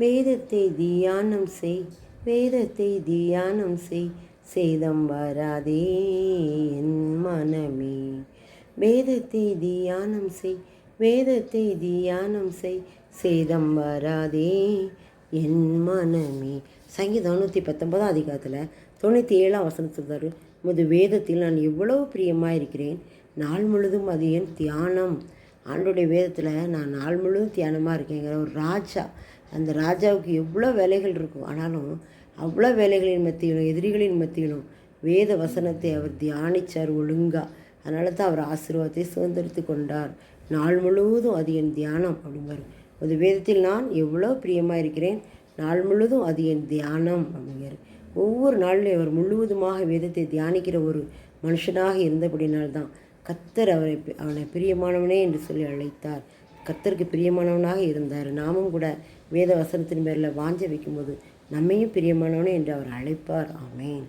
வேதத்தை தியானம் செய் வேதத்தை தியானம் செய் சேதம் வராதே என் மனமே. வேதத்தை தியானம் செய் வேதத்தை தியானம் செய் சேதம் வராதே என் மனமே. சங்கீதம் நூற்றி பத்தொன்பதாம் அதிகாரத்தில் தொண்ணூற்றி ஏழாம் வசனத்தில் தரு முது வேதத்தில் நான் எவ்வளவு பிரியமாக இருக்கிறேன் நாள் முழுதும் அது என் தியானம். ஆண்டுடைய வேதத்தில் நான் நாள் முழுவதும் தியானமாக இருக்கேங்கிற ஒரு ராஜா அந்த ராஜாவுக்கு எவ்வளோ வேலைகள் இருக்கும். ஆனாலும் அவ்வளோ வேலைகளின் மத்தியிலும் எதிரிகளின் மத்தியிலும் வேத வசனத்தை அவர் தியானித்தார் ஒழுங்காக அதனால தான் அவர் ஆசீர்வாதத்தை சுதந்திரித்து கொண்டார். நாள் முழுவதும் அது என் தியானம் அப்படிம்பாரு. ஒரு வேதத்தில் நான் எவ்வளோ பிரியமாக இருக்கிறேன் நாள் முழுவதும் அது என் தியானம் அப்படிங்கிறார். ஒவ்வொரு நாளிலும் அவர் முழுவதுமாக வேதத்தை தியானிக்கிற ஒரு மனுஷனாக இருந்தபடினால்தான் கத்தர் அவரை அவனை பிரியமானவனே என்று சொல்லி அழைத்தார். கத்தருக்கு பிரியமானவனாக இருந்தார். நாமும் கூட வேத வசனத்தின் பேரில் வாஞ்ச வைக்கும்போது நம்மையும் பிரியமானவனே என்று அவர் அழைப்பார். ஆமேன்.